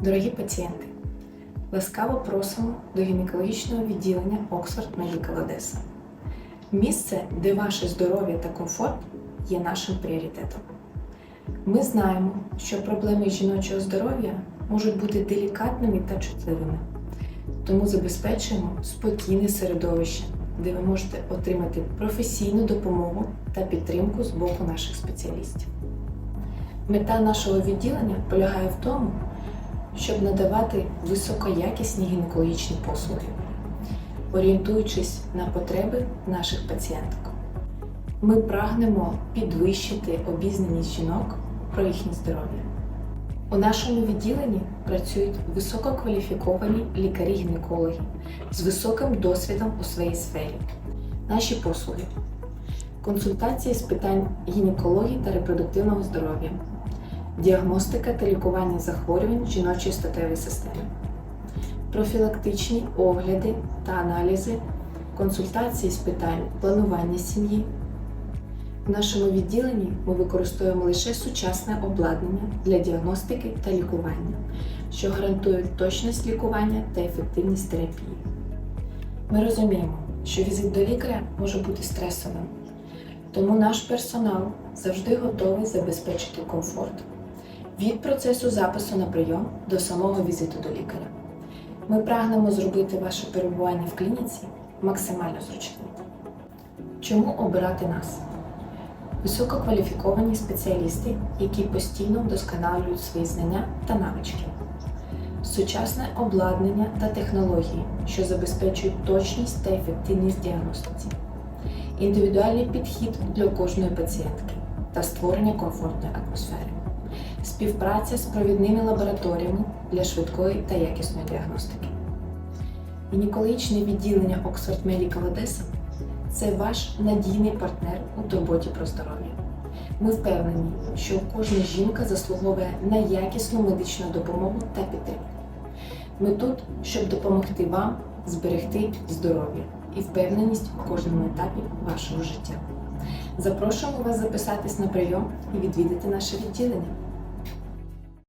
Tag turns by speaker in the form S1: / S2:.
S1: Дорогі пацієнти, ласкаво просимо до гінекологічного відділення Oxford Medical Одеса. Місце, де ваше здоров'я та комфорт є нашим пріоритетом. Ми знаємо, що проблеми жіночого здоров'я можуть бути делікатними та чутливими, тому забезпечуємо спокійне середовище, де ви можете отримати професійну допомогу та підтримку з боку наших спеціалістів. Мета нашого відділення полягає в тому, щоб надавати високоякісні гінекологічні послуги, орієнтуючись на потреби наших пацієнток. Ми прагнемо підвищити обізнаність жінок про їхнє здоров'я. У нашому відділенні працюють висококваліфіковані лікарі-гінекологи з високим досвідом у своїй сфері. Наші послуги консультації з питань гінекології та репродуктивного здоров'я, діагностика та лікування захворювань жіночої статевої системи, профілактичні огляди та аналізи, консультації з питань планування сім'ї. В нашому відділенні ми використовуємо лише сучасне обладнання для діагностики та лікування, що гарантують точність лікування та ефективність терапії. Ми розуміємо, що візит до лікаря може бути стресовим, тому наш персонал завжди готовий забезпечити комфорт від процесу запису на прийом до самого візиту до лікаря. Ми прагнемо зробити ваше перебування в клініці максимально зручним. Чому обирати нас? Висококваліфіковані спеціалісти, які постійно вдосконалюють свої знання та навички, сучасне обладнання та технології, що забезпечують точність та ефективність діагностиці, індивідуальний підхід для кожної пацієнтки та створення комфортної атмосфери, співпраця з провідними лабораторіями для швидкої та якісної діагностики. Гінекологічне відділення Oxford Medical Одеса це ваш надійний партнер у турботі про здоров'я. Ми впевнені, що кожна жінка заслуговує на якісну медичну допомогу та підтримку. Ми тут, щоб допомогти вам зберегти здоров'я і впевненість в кожному етапі вашого життя. Запрошуємо вас записатись на прийом і відвідати наше відділення.